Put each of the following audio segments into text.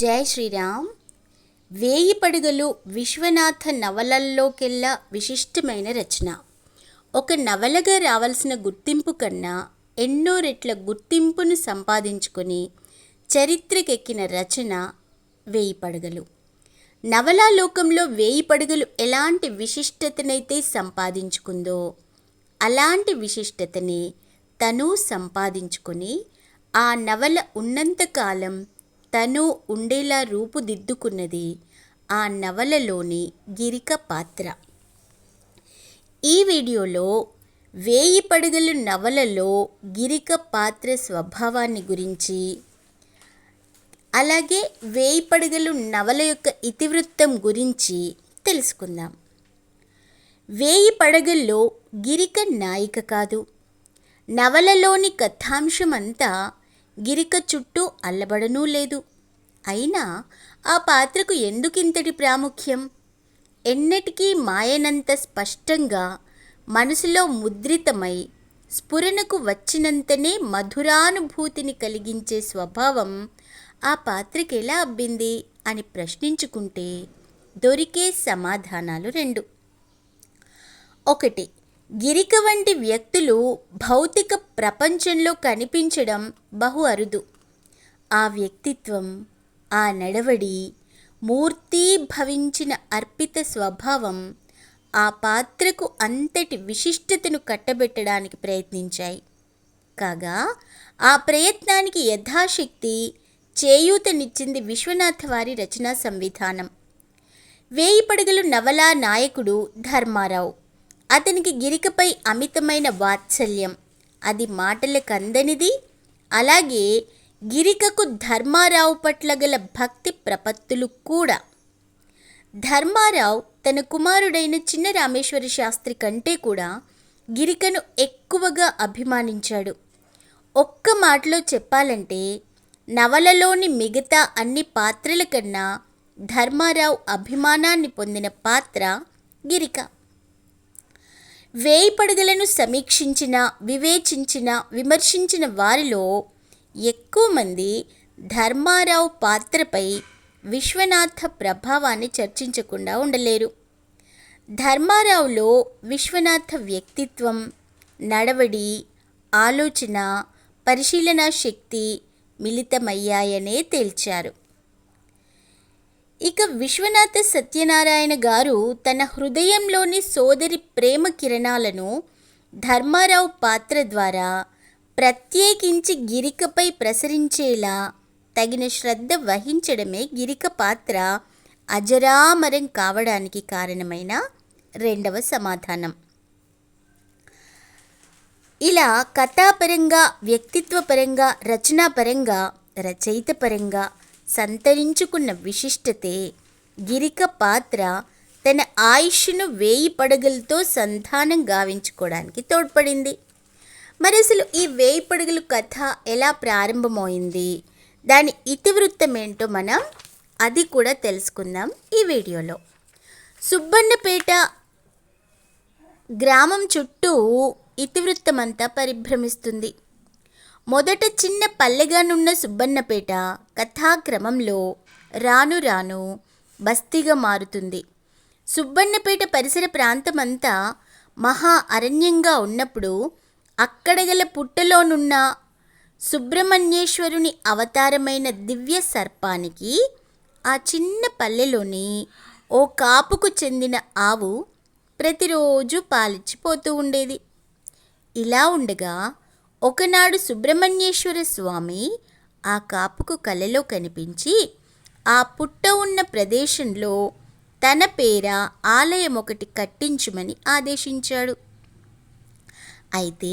జై శ్రీరామ్. వేయి పడుగలు విశ్వనాథ నవలల్లోకెల్లా విశిష్టమైన రచన. ఒక నవలగా రావాల్సిన గుర్తింపు కన్నా ఎన్నో రెట్ల గుర్తింపును సంపాదించుకొని చరిత్రకెక్కిన రచన వేయి పడగలు. నవలా లోకంలో వేయి పడగలు ఎలాంటి విశిష్టతనైతే సంపాదించుకుందో అలాంటి విశిష్టతని తను సంపాదించుకొని ఆ నవల ఉన్నంతకాలం తను ఉండేలా రూపుదిద్దుకున్నది ఆ నవలలోని గిరిక పాత్ర. ఈ వీడియోలో వేయి పడగలు నవలలో గిరిక పాత్ర స్వభావాన్ని గురించి అలాగే వేయి పడగలు నవల యొక్క ఇతివృత్తం గురించి తెలుసుకుందాం. వేయి పడగల్లో గిరిక నాయిక కాదు. నవలలోని కథాంశమంతా గిరిక చుట్టూ అల్లబడనూ లేదు. అయినా ఆ పాత్రకు ఎందుకింతటి ప్రాముఖ్యం? ఎన్నటికీ మాయనంత స్పష్టంగా మనసులో ముద్రితమై స్ఫురణకు వచ్చినంతనే మధురానుభూతిని కలిగించే స్వభావం ఆ పాత్రకి ఎలా అబ్బింది అని ప్రశ్నించుకుంటే దొరికే సమాధానాలు రెండు. ఒకటి గిరిక వంటి వ్యక్తులు భౌతిక ప్రపంచంలో కనిపించడం బహు అరుదు. ఆ వ్యక్తిత్వం ఆ నడవడి మూర్తీభవించిన అర్పిత స్వభావం ఆ పాత్రకు అంతటి విశిష్టతను కట్టబెట్టడానికి ప్రయత్నించాయి. కాగా ఆ ప్రయత్నానికి యథాశక్తి చేయూతనిచ్చింది విశ్వనాథ వారి రచనా సంవిధానం. వేయి పడగలు నవలా నాయకుడు ధర్మారావు. అతనికి గిరికపై అమితమైన వాత్సల్యం. అది మాటలకు అందనిది అలాగే గిరికకు ధర్మారావు పట్ల గల భక్తి ప్రపత్తులు కూడా. ధర్మారావు తన కుమారుడైన చిన్న రామేశ్వర శాస్త్రి కంటే కూడా గిరికను ఎక్కువగా అభిమానించాడు. ఒక్క మాటలో చెప్పాలంటే నవలలోని మిగతా అన్ని పాత్రల కన్నా ధర్మారావు అభిమానాన్ని పొందిన పాత్ర గిరిక. వేయి పడగలను సమీక్షించిన వివేచించిన విమర్శించిన వారిలో ఎక్కువ మంది ధర్మారావు పాత్రపై విశ్వనాథ ప్రభావాన్ని చర్చించకుండా ఉండలేరు. ధర్మారావులో విశ్వనాథ వ్యక్తిత్వం నడవడి ఆలోచన పరిశీలనా శక్తి మిళితమయ్యాయనే తేల్చారు. ఇక విశ్వనాథ సత్యనారాయణ గారు తన హృదయంలోని సోదరి ప్రేమ కిరణాలను ధర్మారావు పాత్ర ద్వారా ప్రత్యేకించి గిరికపై ప్రసరించేలా తగిన శ్రద్ధ వహించడమే గిరిక పాత్ర అజరామరం కావడానికి కారణమైన రెండవ సమాధానం. ఇలా కథాపరంగా వ్యక్తిత్వపరంగా రచనాపరంగా రచయితపరంగా సంతరించుకున్న విశిష్టతే గిరిక పాత్ర తన ఆయుష్ను వేయి పడగలతో సంధానం గావించుకోవడానికి తోడ్పడింది. మరి అసలు ఈ వేయి పడగలు కథ ఎలా ప్రారంభమైంది దాని ఇతివృత్తం ఏంటో మనం అది కూడా తెలుసుకుందాం ఈ వీడియోలో. సుబ్బన్నపేట గ్రామం చుట్టూ ఇతివృత్తమంతా పరిభ్రమిస్తుంది. మొదట చిన్న పల్లెగానున్న సుబ్బన్నపేట కథాక్రమంలో రాను రాను బస్తీగా మారుతుంది. సుబ్బన్నపేట పరిసర ప్రాంతమంతా మహా అరణ్యంగా ఉన్నప్పుడు అక్కడ గల పుట్టలోనున్న సుబ్రహ్మణ్యేశ్వరుని అవతారమైన దివ్య సర్పానికి ఆ చిన్న పల్లెలోని ఓ కాపుకు చెందిన ఆవు ప్రతిరోజు పాలిచ్చిపోతూ ఉండేది. ఇలా ఉండగా ఒకనాడు సుబ్రహ్మణ్యేశ్వర స్వామి ఆ కాపుకు కలలో కనిపించి ఆ పుట్ట ఉన్న ప్రదేశంలో తన పేర ఆలయం ఒకటి కట్టించుమని ఆదేశించాడు. అయితే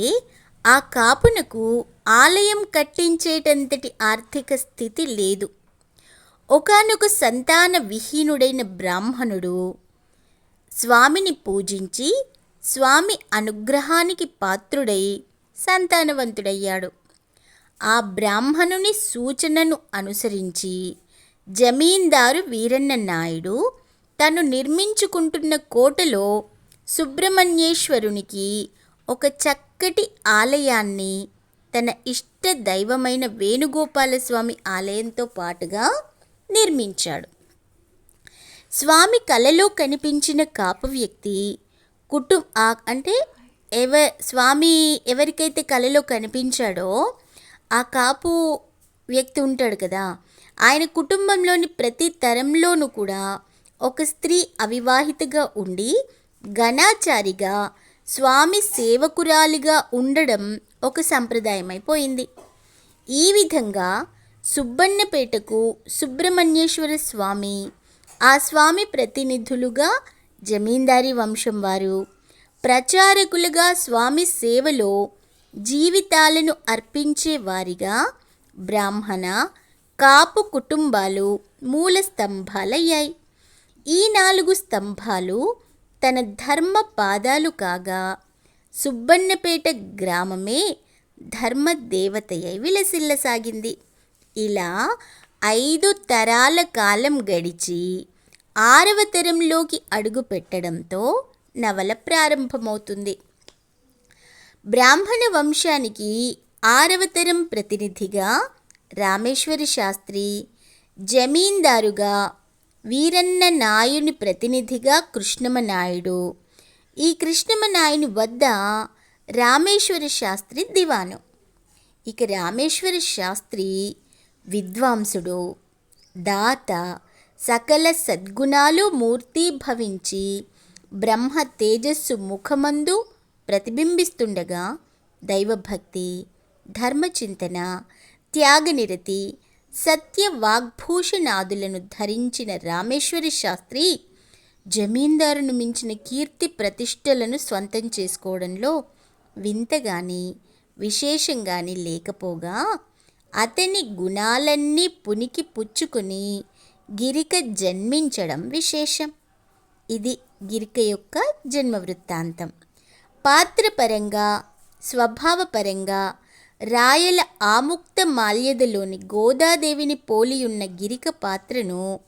ఆ కాపునకు ఆలయం కట్టించేటంతటి ఆర్థిక స్థితి లేదు. ఒకనొక సంతాన విహీనుడైన బ్రాహ్మణుడు స్వామిని పూజించి స్వామి అనుగ్రహానికి పాత్రుడై సంతానవంతుడయ్యాడు. ఆ బ్రాహ్మణుని సూచనను అనుసరించి జమీందారు వీరన్న నాయుడు తను నిర్మించుకుంటున్న కోటలో సుబ్రహ్మణ్యేశ్వరునికి ఒక చక్కటి ఆలయాన్ని తన ఇష్ట దైవమైన వేణుగోపాలస్వామి ఆలయంతో పాటుగా నిర్మించాడు. స్వామి కలలో కనిపించిన కాపు వ్యక్తి కుటుం అంటే ఎవ స్వామి ఎవరికైతే కలలో కనిపించాడో ఆ కాపు వ్యక్తి ఉంటాడు కదా ఆయన కుటుంబంలోని ప్రతి తరంలోనూ కూడా ఒక స్త్రీ అవివాహితగా ఉండి ఘనాచారిగా స్వామి సేవకురాలిగా ఉండడం ఒక సంప్రదాయం అయిపోయింది ఈ విధంగా సుబ్బన్నపేటకు సుబ్రహ్మణ్యేశ్వర స్వామి ఆ స్వామి ప్రతినిధులుగా జమీందారీ వంశం వారు ప్రచారకులుగా స్వామి సేవలో జీవితాలను అర్పించే వారిగా బ్రాహ్మణ కాపు కుటుంబాలు మూల స్తంభాలయ్యాయి. ఈ నాలుగు స్తంభాలు తన ధర్మ పాదాలు కాగా సుబ్బన్నపేట గ్రామమే ధర్మ దేవతయై విలసిల్లసాగింది. ఇలా ఐదు తరాల కాలం గడిచి ఆరవ తరంలోకి అడుగు పెట్టడంతో నవల ప్రారంభమవుతుంది. బ్రాహ్మణ వంశానికి ఆరవతరం ప్రతినిధిగా రామేశ్వరి శాస్త్రి జమీందారుగా వీరన్న నాయుని ప్రతినిధిగా కృష్ణమ నాయుడు. ఈ కృష్ణమ నాయుని వద్ద రామేశ్వర శాస్త్రి దివాను. ఇక రామేశ్వర శాస్త్రి విద్వాంసుడు. దాత సకల సద్గుణాలు మూర్తి భవించి బ్రహ్మ తేజస్సు ముఖమందు ప్రతిబింబిస్తుండగా దైవభక్తి ధర్మచింతన త్యాగనిరతి సత్య వాగ్భూషణాదులను ధరించిన రామేశ్వరి శాస్త్రి జమీందారును మించిన కీర్తి ప్రతిష్టలను స్వంతం చేసుకోవడంలో వింతగాని విశేషంగాని లేకపోగా అతని గుణాలన్నీ పునికి పుచ్చుకుని గిరిక జన్మించడం విశేషం. ఇది గిరిక యొక్క జన్మ వృత్తాంతం పాత్రపరంగా స్వభావపరంగా రాయల ఆముక్త మాల్యదలోని గోదాదేవిని పోలియున్న గిరిక పాత్రను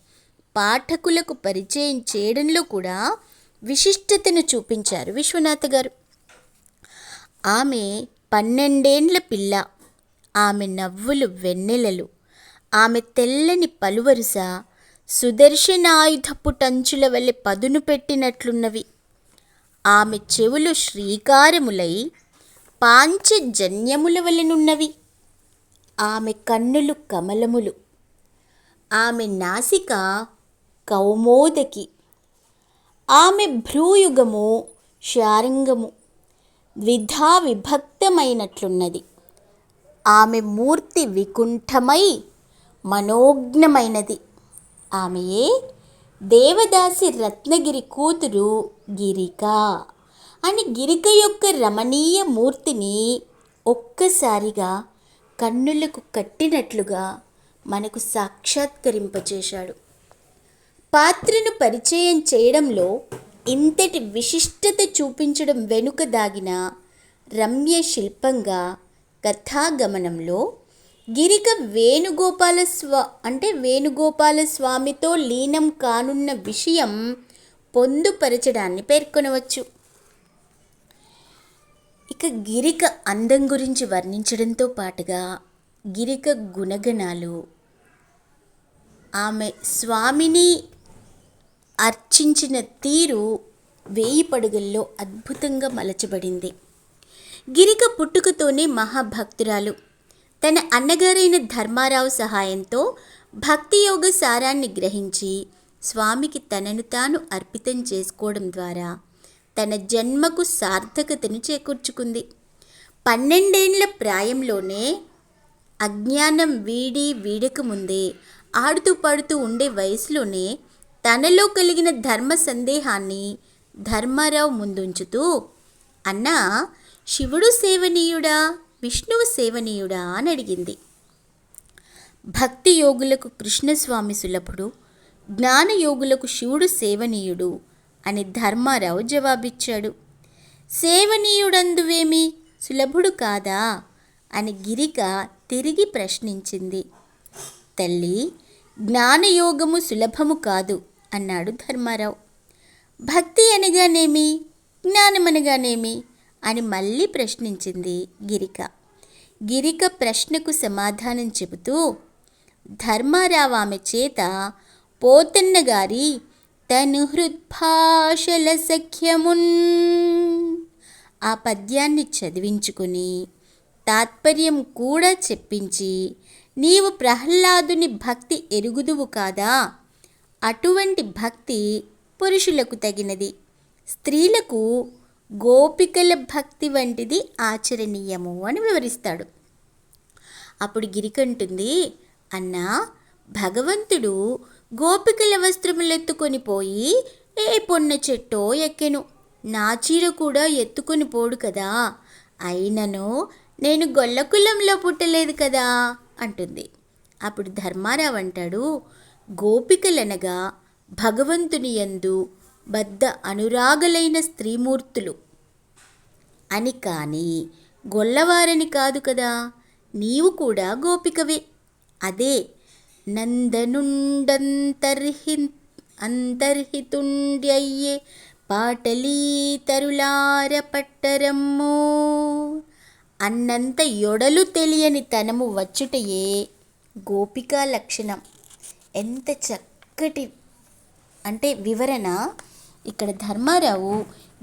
పాఠకులకు పరిచయం చేయడంలో కూడా విశిష్టతను చూపించారు విశ్వనాథ్ గారు. ఆమె పన్నెండేండ్ల పిల్ల ఆమె నవ్వులు వెన్నెలలు ఆమె తెల్లని పలువరుస సుదర్శనాయుధపు టంచుల వలె పదును పెట్టినట్లున్నవి. ఆమె చెవులు శ్రీకారములై పాంచజన్యముల వలెనున్నవి. ఆమె కన్నులు కమలములు. ఆమె నాసిక కౌమోదకి. ఆమె భ్రూయుగము శారంగము. ద్విధా విభక్తమైనట్లున్నది. ఆమె మూర్తి వికుంఠమై మనోజ్ఞమైనది. ఆమెయే దేవదాసి రత్నగిరి కూతురు గిరిక. అని గిరిక యొక్క రమణీయ మూర్తిని ఒక్కసారిగా కన్నులకు కట్టినట్లుగా మనకు సాక్షాత్కరింపచేశాడు. పాత్రను పరిచయం చేయడంలో ఇంతటి విశిష్టత చూపించడం వెనుక దాగిన రమ్య శిల్పంగా కథాగమనంలో గిరిక వేణుగోపాల స్వా అంటే వేణుగోపాల స్వామితో లీనం కానున్న విషయం పొందుపరచడాన్ని పేర్కొనవచ్చు. ఇక గిరిక అందం గురించి వర్ణించడంతో పాటుగా గిరిక గుణగణాలు. ఆమె స్వామిని అర్చించిన తీరు వేయి పడుగల్లో అద్భుతంగా మలచబడింది. గిరిక పుట్టుకతోనే మహాభక్తురాలు. తన అన్నగారైన ధర్మారావు సహాయంతో భక్తి యోగ సారాన్ని గ్రహించి స్వామికి తనను తాను అర్పితం చేసుకోవడం ద్వారా తన జన్మకు సార్థకతను చేకూర్చుకుంది. పన్నెండేండ్ల ప్రాయంలోనే అజ్ఞానం వీడి వీడక ముందే ఆడుతూ పాడుతూ ఉండే వయసులోనే తనలో కలిగిన ధర్మ సందేహాన్ని ధర్మారావు ముందుంచుతూ అన్నా శివుడు సేవనీయుడా? విష్ణువు సేవనీయుడా అని అడిగింది. భక్తి యోగులకు కృష్ణస్వామి సులభుడు జ్ఞానయోగులకు శివుడు సేవనీయుడు అని ధర్మారావు జవాబిచ్చాడు. సేవనీయుడందువేమి? సులభుడు కాదా? అని గిరిక తిరిగి ప్రశ్నించింది. తల్లి జ్ఞానయోగము సులభము కాదు అన్నాడు ధర్మారావు. భక్తి అనగానేమి? జ్ఞానమనగానేమి? అని మళ్ళీ ప్రశ్నించింది గిరిక. గిరిక ప్రశ్నకు సమాధానం చెబుతూ ధర్మారావు ఆమె చేత పోతన్న గారి తను హృద్భాషల సఖ్యమున్ ఆ పద్యాన్ని చదివించుకుని తాత్పర్యం కూడా చెప్పించి నీవు ప్రహ్లాదుని భక్తి ఎరుగుదువు కాదా? అటువంటి భక్తి పురుషులకు తగినది. స్త్రీలకు గోపికల భక్తి వంటిది ఆచరణీయము అని వివరిస్తాడు. అప్పుడు గిరికంటుంది అన్నా భగవంతుడు గోపికల వస్త్రములెత్తుకొని పోయి ఏ పొన్న చెట్టో ఎక్కెను. నా చీర కూడా ఎత్తుకొని పోడు కదా. అయినను నేను గొల్లకులంలో పుట్టలేదు కదా అంటుంది. అప్పుడు ధర్మారావు అంటాడు గోపికలనగా భగవంతుని యందు బద్ద అనురాగలైన స్త్రీమూర్తులు. అని కానీ గొల్లవారని కాదు కదా నీవు కూడా గోపికవే. అదే నందనుండంతర్హి అంతర్హితుండ్యయ్యే పాటలీతరులార పట్టరమ్మో అన్నంత యొడలు తెలియని తనము వచ్చుటయే గోపికా లక్షణం. ఎంత చక్కటి అంటే వివరణ ఇక్కడ ధర్మారావు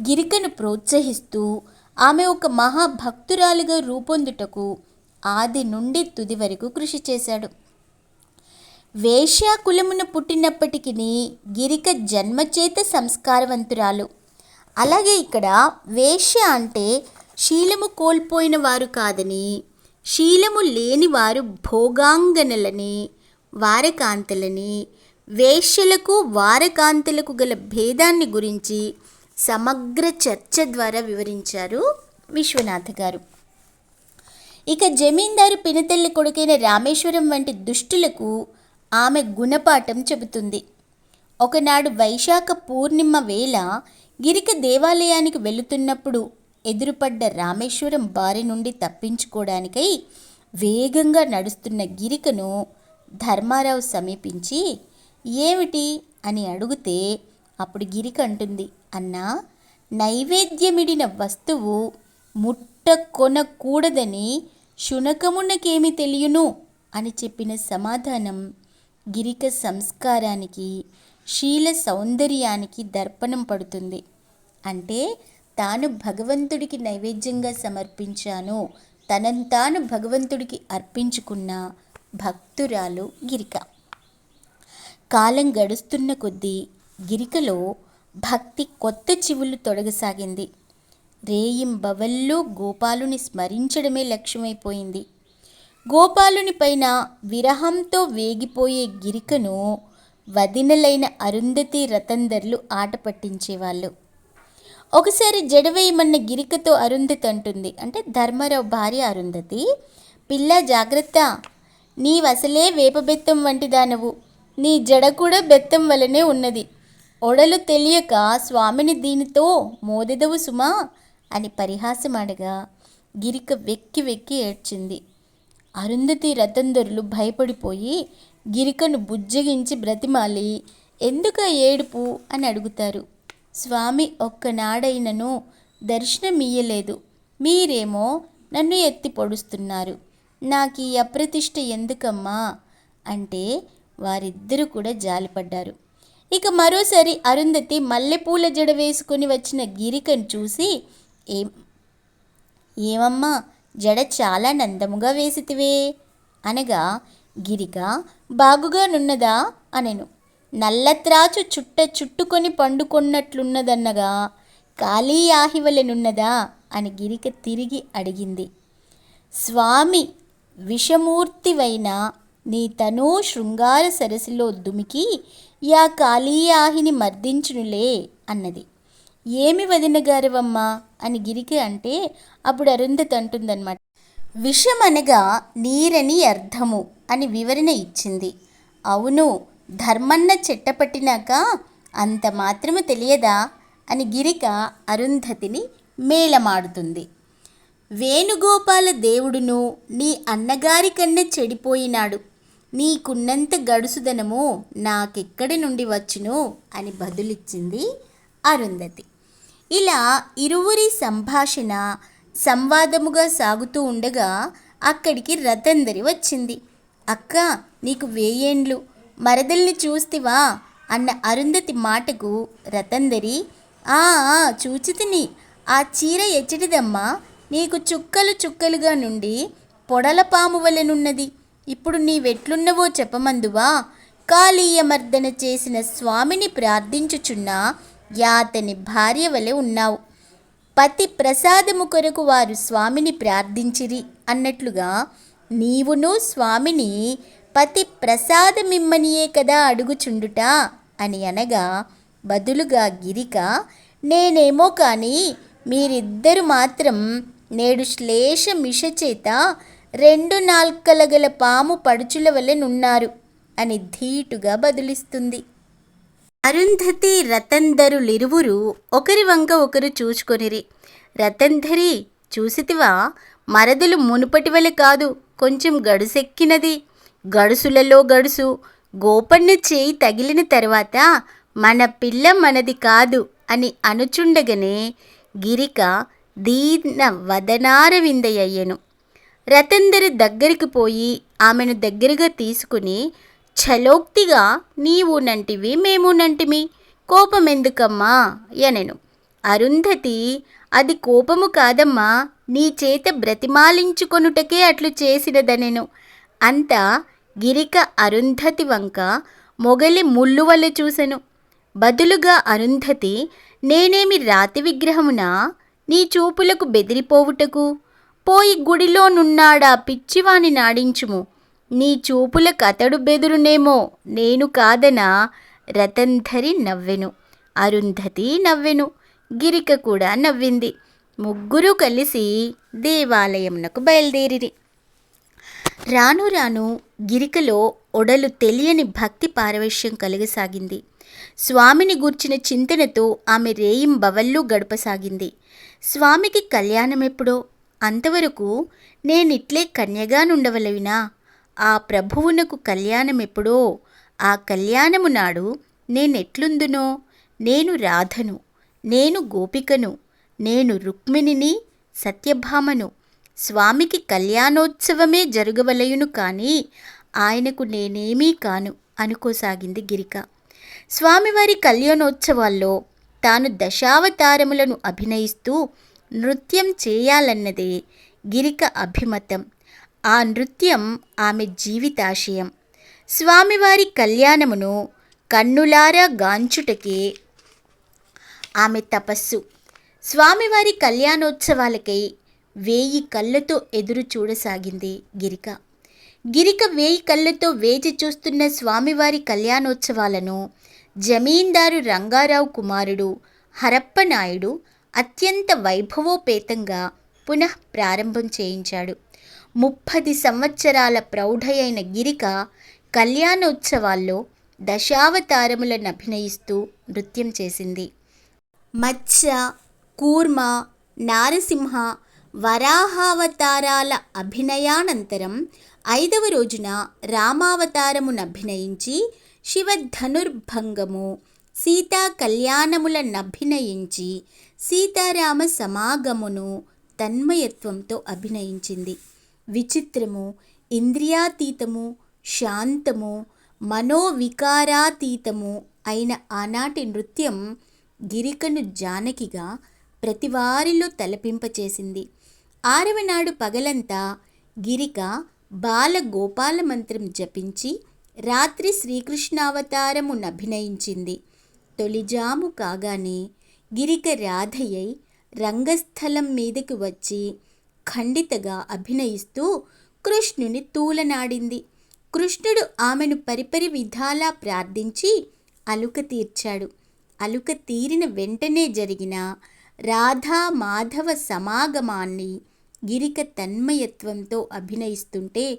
గిరికను ప్రోత్సహిస్తూ ఆమె ఒక మహాభక్తురాలుగా రూపొందుటకు ఆది నుండి తుది వరకు కృషి చేశాడు. వేశ్యా కులమున పుట్టినప్పటికీ గిరిక జన్మచేత సంస్కారవంతురాలు. అలాగే ఇక్కడ వేశ్య అంటే శీలము కోల్పోయిన వారు కాదని శీలము లేని వారు భోగాంగనలని వారకాంతలని వేశ్యలకు వారకాంతులకు గల భేదాన్ని గురించి సమగ్ర చర్చ ద్వారా వివరించారు విశ్వనాథ గారు. ఇక జమీందారు పినతల్లి కొడుకైన రామేశ్వరం వంటి దుష్టులకు ఆమె గుణపాఠం చెబుతుంది. ఒకనాడు వైశాఖ పూర్ణిమ వేళ గిరిక దేవాలయానికి వెళుతున్నప్పుడు ఎదురుపడ్డ రామేశ్వరం బారి నుండి తప్పించుకోవడానికై వేగంగా నడుస్తున్న గిరికను ధర్మారావు సమీపించి ఏమిటి అని అడిగితే అప్పుడు గిరిక అంటుంది అన్నా నైవేద్యమిడిన వస్తువు ముట్ట కొనకూడదని శునకమునకేమి తెలియను? అని చెప్పిన సమాధానం గిరిక సంస్కారానికి శీల సౌందర్యానికి దర్పణం పడుతుంది. అంటే తాను భగవంతుడికి నైవేద్యంగా సమర్పించాను తనను తాను భగవంతుడికి అర్పించుకున్న భక్తురాలు గిరిక. కాలం గడుస్తున్న కొద్దీ గిరికలో భక్తి కొత్త చివులు తొడగసాగింది. రేయింబవల్లో గోపాలుని స్మరించడమే లక్ష్యమైపోయింది. గోపాలుని పైన విరహంతో వేగిపోయే గిరికను వదినలైన అరుంధతి రతందర్లు ఆట పట్టించేవాళ్ళు. ఒకసారి జడవేయమన్న గిరికతో అరుంధతి అంటుంది అంటే ధర్మారావు భార్య అరుంధతి పిల్ల జాగ్రత్త నీవసలే వేపబెత్తం వంటి దానవు నీ జడ కూడా బెత్తం వలనే ఉన్నది. ఒడలు తెలియక స్వామిని దీనితో మోదెదవు సుమా అని పరిహాసమాడగా గిరిక వెక్కి వెక్కి ఏడ్చింది. అరుంధతి రతందరులు భయపడిపోయి గిరికను బుజ్జగించి బ్రతిమాలి ఎందుక ఏడుపు అని అడుగుతారు. స్వామి ఒక్కనాడైనను దర్శనమియ్యలేదు. మీరేమో నన్ను ఎత్తి పొడుస్తున్నారు. నాకు ఈ అప్రతిష్ట ఎందుకమ్మా? అంటే వారిద్దరూ కూడా జాలిపడ్డారు. ఇక మరోసారి అరుంధతి మల్లెపూల జడ వేసుకొని వచ్చిన గిరికను చూసి ఏం ఏమమ్మా జడ చాలా నందముగా వేసితివే అనగా గిరిక బాగుగా నున్నదా అనెను నల్లత్రాచు చుట్ట చుట్టుకొని పండుకొన్నట్లున్నదన్నగా ఖాళీ ఆహివలెనున్నదా? అని గిరిక తిరిగి అడిగింది. స్వామి విషమూర్తివైన నీ తనూ శృంగార సరస్సులో దుమికి యా కాళీయాహిని మర్దించునులే అన్నది. ఏమి వదిన గారవమ్మా? అని గిరికి అంటే అప్పుడు అరుంధతి అంటుందన్నమాట. విషం అనగా నీరని అర్థము అని వివరణ ఇచ్చింది. అవును ధర్మన్న చెట్టపట్టినాక అంత మాత్రము తెలియదా? అని గిరిక అరుంధతిని మేళమాడుతుంది. వేణుగోపాల దేవుడును నీ అన్నగారి కన్నా చెడిపోయినాడు. నీకున్నంత గడుసుదనము నాకెక్కడి నుండి వచ్చును? అని బదులిచ్చింది అరుంధతి. ఇలా ఇరువురి సంభాషణ సంవాదముగా సాగుతూ ఉండగా అక్కడికి రతందరి వచ్చింది. అక్క నీకు వేయేండ్లు మరదల్ని చూస్తివా? అన్న అరుంధతి మాటకు రతందరి ఆ ఆ, చూచితిని. ఆ చీర ఎచ్చటిదమ్మా నీకు చుక్కలు చుక్కలుగా నుండి పొడల పాము వలెనున్నది ఇప్పుడు నీవెట్లున్నవో చెప్పమందువా? కాళీయమర్దన చేసిన స్వామిని ప్రార్థించుచున్న యాతని భార్య వలె ఉన్నావు. పతి ప్రసాదము కొరకు వారు స్వామిని ప్రార్థించిరి అన్నట్లుగా నీవును స్వామిని పతి ప్రసాదమిమ్మనియే కదా అడుగుచుండుట అని అనగా బదులుగా గిరిక నేనేమో కానీ మీరిద్దరు మాత్రం నేడు శ్లేష మిష చేత రెండు నాల్కల గల పాము పడుచుల వలెనున్నారు అని ధీటుగా బదులిస్తుంది. అరుంధతి రతంధరులిరువురు ఒకరి వంక ఒకరు చూచుకొనిరి. రతంధరి చూసితివా? మరదలు మునుపటి వలె కాదు కొంచెం గడుసెక్కినది. గడుసులలో గడుసు గోపన్న చేయి తగిలిన తర్వాత మన పిల్ల మనది కాదు అని అనుచుండగనే గిరిక దీన వదనారవిందయ్యను రతందరి దగ్గరికి పోయి ఆమెను దగ్గరగా తీసుకుని ఛలోక్తిగా నీవు నంటివి మేము నంటిమి. కోపమెందుకమ్మా ఎనెను అరుంధతి అది కోపము కాదమ్మా. నీ చేత బ్రతిమాలించుకొనుటకే అట్లు చేసినదనెను. అంత గిరిక అరుంధతి వంక మొగలి ముళ్ళు వల్ల చూసెను. బదులుగా అరుంధతి నేనేమి రాతి విగ్రహమునా? నీ చూపులకు బెదిరిపోవుటకు? పోయి గుడిలోనున్నాడా పిచ్చివాని నాడించుము. నీ చూపుల అతడు బెదురునేమో. నేను కాదనా? రతంధరి నవ్వెను. అరుంధతి నవ్వెను. గిరిక కూడా నవ్వింది. ముగ్గురు కలిసి దేవాలయమునకు బయలుదేరిరి. రాను రాను గిరికలో ఒడలు తెలియని భక్తి పారవశ్యం కలగసాగింది. స్వామిని గూర్చిన చింతనతో ఆమె రేయింబవళ్ళు గడపసాగింది. స్వామికి కళ్యాణం ఎప్పుడో అంతవరకు నేనిట్లే కన్యగా నుండవలవినా ఆ ప్రభువునకు కళ్యాణం ఎప్పుడో ఆ కళ్యాణము నాడు నేనెట్లుందునో? నేను రాధను నేను గోపికను నేను రుక్మిణిని సత్యభామను స్వామికి కళ్యాణోత్సవమే జరగవలయును కానీ ఆయనకు నేనేమీ కాను అనుకోసాగింది గిరిక. స్వామివారి కళ్యాణోత్సవాల్లో తాను దశావతారములను అభినయిస్తూ నృత్యం చేయాలన్నదే గిరిక అభిమతం. ఆ నృత్యం ఆమె జీవితాశయం. స్వామివారి కళ్యాణమును కన్నులారా గాంచుటకే ఆమె తపస్సు. స్వామివారి కళ్యాణోత్సవాలకై వేయి కళ్ళతో ఎదురు చూడసాగింది గిరిక. గిరిక వేయి కళ్ళతో వేచి చూస్తున్న స్వామివారి కళ్యాణోత్సవాలను జమీందారు రంగారావు కుమారుడు హరప్పనాయుడు అత్యంత వైభవోపేతంగా పునః ప్రారంభం చేయించాడు. ముప్పది సంవత్సరాల ప్రౌఢయైన గిరిక కళ్యాణోత్సవాల్లో దశావతారములను అభినయిస్తూ నృత్యం చేసింది. మత్స్య కూర్మ నారసింహ వరాహావతారాల అభినయానంతరం ఐదవ రోజున రామావతారమును అభినయించి శివధనుర్భంగము సీతా కళ్యాణములను అభినయించి సీతారామ సమాగమును తన్మయత్వంతో అభినయించింది. విచిత్రము ఇంద్రియాతీతము శాంతము మనోవికారాతీతము అయిన ఆనాటి నృత్యం గిరికను జానకిగా ప్రతివారిలో తలపింపచేసింది. ఆరవ నాడు పగలంతా గిరిక బాల గోపాల మంత్రం జపించి రాత్రి శ్రీకృష్ణావతారము అభినయించింది తొలిజాము కాగానే గిరిక రాధయ్యై రంగస్థలం మీదకి వచ్చి ఖండితగా అభినయిస్తూ కృష్ణుని తూలనాడింది. కృష్ణుడు ఆమెను పరిపరి విధాలా ప్రార్థించి అలుక తీర్చాడు. అలుక తీరిన వెంటనే జరిగిన రాధా మాధవ సమాగమాన్ని గిరిక తన్మయత్వంతో అభినయిస్తుంటే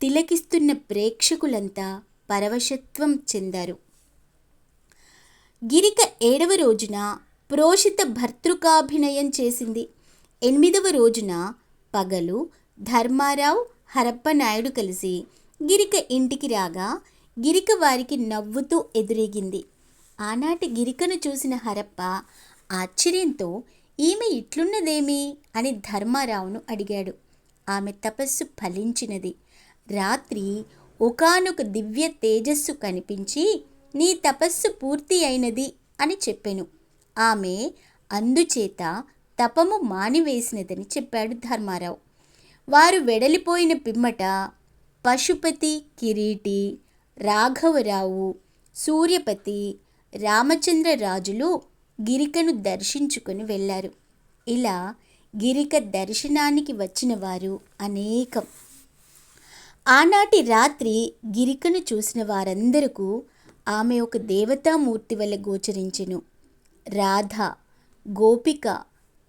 తిలకిస్తున్న ప్రేక్షకులంతా పరవశత్వం చెందారు. గిరిక ఏడవ రోజున ప్రోషిత భర్తృకాభినయం చేసింది. ఎనిమిదవ రోజున పగలు ధర్మారావు హరప్పనాయుడు కలిసి గిరిక ఇంటికి రాగా గిరిక వారికి నవ్వుతూ ఎదురేగింది. ఆనాటి గిరికను చూసిన హరప్ప ఆశ్చర్యంతో ఈమె ఇట్లున్నదేమి? అని ధర్మారావును అడిగాడు. ఆమె తపస్సు ఫలించినది. రాత్రి ఒకానొక దివ్య తేజస్సు కనిపించి నీ తపస్సు పూర్తి అయినది అని చెప్పెను. ఆమె అందుచేత తపము మానివేసినదని చెప్పాడు ధర్మారావు. వారు వెడలిపోయిన పిమ్మట పశుపతి కిరీటి రాఘవరావు సూర్యపతి రామచంద్రరాజులు గిరికను దర్శించుకొని వెళ్ళారు. ఇలా గిరిక దర్శనానికి వచ్చిన వారు అనేకం. ఆనాటి రాత్రి గిరికను చూసిన వారందరకు ఆమె ఒక దేవతామూర్తి వలె గోచరించెను. రాధ గోపిక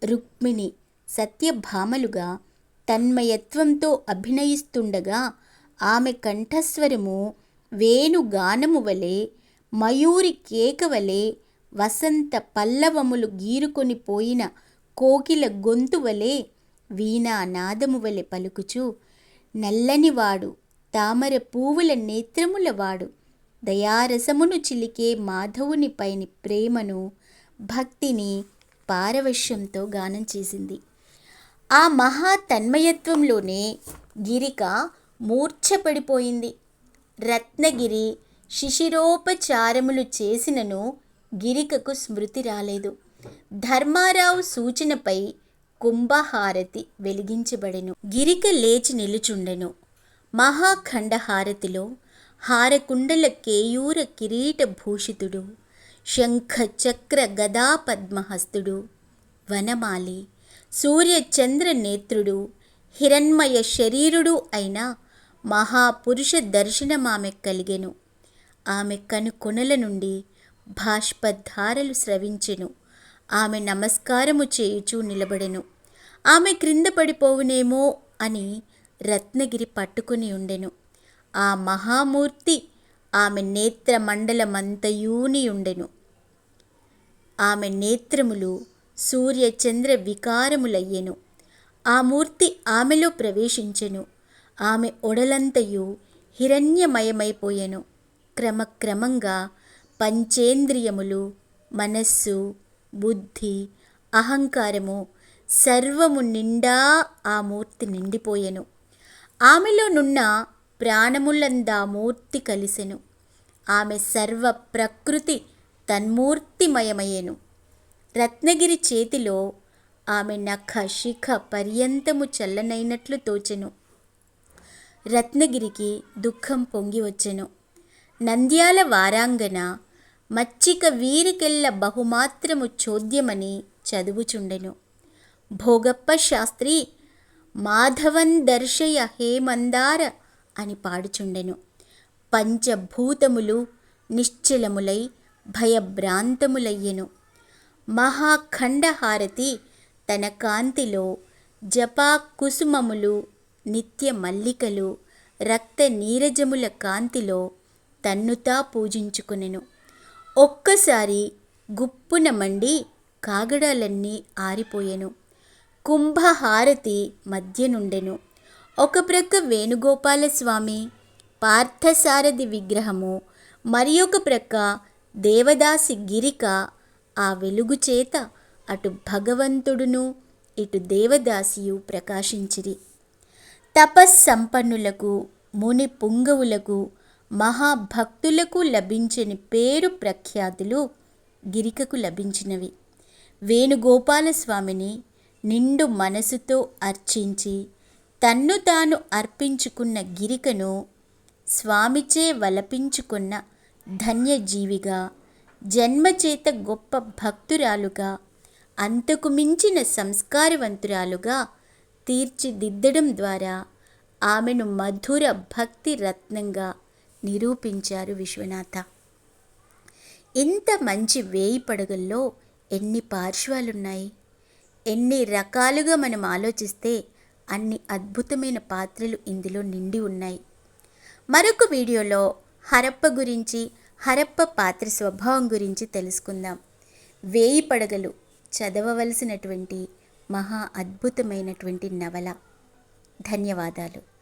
రుక్మిణి సత్యభామలుగా తన్మయత్వంతో అభినయిస్తుండగా ఆమె కంఠస్వరము వేణుగానము వలె మయూరి కేక వలె వసంత పల్లవములు గీరుకొని పోయిన కోకిల గొంతు వలె వీణానాదము వలె పలుకుచు. నల్లనివాడు తామర పువ్వుల నేత్రములవాడు దయారసమును చిలికే మాధవుని పైని ప్రేమను భక్తిని పారవశ్యంతో గానం చేసింది. ఆ మహా తన్మయత్వంలోనే గిరిక మూర్ఛపడిపోయింది. రత్నగిరి శిశిరోపచారములు చేసినను గిరికకు స్మృతి రాలేదు. ధర్మారావు సూచనపై కుంభహారతి వెలిగించబడెను. గిరిక లేచి నిలుచుండెను. మహాఖండహారతిలో హారకుండల కేయూర కిరీట భూషితుడు శంఖ చక్ర గదా పద్మహస్తుడు వనమాలి సూర్యచంద్ర నేత్రుడు హిరణ్మయ శరీరుడు అయిన మహాపురుష దర్శనమామె కలిగెను ఆమె కనుకొనల నుండి బాష్పధారలు స్రవించెను. ఆమె నమస్కారము చేయుచూ నిలబడెను. ఆమె క్రింద పడిపోవునేమో అని రత్నగిరి పట్టుకుని ఉండెను. ఆ మహామూర్తి ఆమె నేత్రమండలమంతయూని ఉండెను ఆమె నేత్రములు సూర్యచంద్ర వికారములయ్యెను. ఆ మూర్తి ఆమెలో ప్రవేశించెను. ఆమె ఒడలంతయు హిరణ్యమయమైపోయెను. క్రమక్రమంగా పంచేంద్రియములు మనస్సు బుద్ధి అహంకారము సర్వము నిండా ఆ మూర్తి నిండిపోయెను. ఆమెలో నున్న ప్రాణములందా మూర్తి కలిసెను. ఆమె సర్వ ప్రకృతి తన్మూర్తిమయమయ్యెను. రత్నగిరి చేతిలో ఆమె నఖ శిఖ పర్యంతము చల్లనైనట్లు తోచెను. రత్నగిరికి దుఃఖం పొంగి వచ్చెను. నంద్యాల వారాంగన మచ్చిక వీరికెల్ల బహుమాత్రము చోద్యమని చదువుచుండెను. భోగప్ప శాస్త్రి మాధవన్ దర్శయ హేమందార అని పాడుచుండెను. పంచభూతములు నిశ్చలములై భయభ్రాంతములయ్యెను. మహాఖండహారతి తన కాంతిలో జపా కుసుమములు నిత్య మల్లికలు రక్త నీరజముల కాంతిలో తన్నుతా పూజించుకునెను. ఒక్కసారి గుప్పున మండి కాగడాలన్నీ ఆరిపోయెను. కుంభహారతి మధ్య నుండెను ఒక ప్రక్క వేణుగోపాలస్వామి పార్థసారథి విగ్రహము మరి ఒక ప్రక్క దేవదాసి గిరిక ఆ వెలుగు చేత అటు భగవంతుడును ఇటు దేవదాసియు ప్రకాశించిరి. తపస్సంపన్నులకు ముని పుంగవులకు మహాభక్తులకు లభించని పేరు ప్రఖ్యాతులు గిరికకు లభించినవి. వేణుగోపాలస్వామిని నిండు మనసుతో అర్చించి తన్ను తాను అర్పించుకున్న గిరికను స్వామిచే వలపించుకున్న ధన్యజీవిగా జన్మచేత గొప్ప భక్తురాలుగా అంతకు మించిన సంస్కారవంతురాలుగా తీర్చిదిద్దడం ద్వారా ఆమెను మధుర భక్తి రత్నంగా నిరూపించారు విశ్వనాథ. ఇంత మంచి వేయి పడగల్లో ఎన్ని పార్శ్వాలున్నాయి? ఎన్ని రకాలుగా మనం ఆలోచిస్తే అన్ని అద్భుతమైన పాత్రలు ఇందులో నిండి ఉన్నాయి. మరొక వీడియోలో హరప్ప గురించి హరప్ప పాత్ర స్వభావం గురించి తెలుసుకుందాం. వేయి పడగలు చదవవలసినటువంటి మహా అద్భుతమైనటువంటి నవల. ధన్యవాదాలు.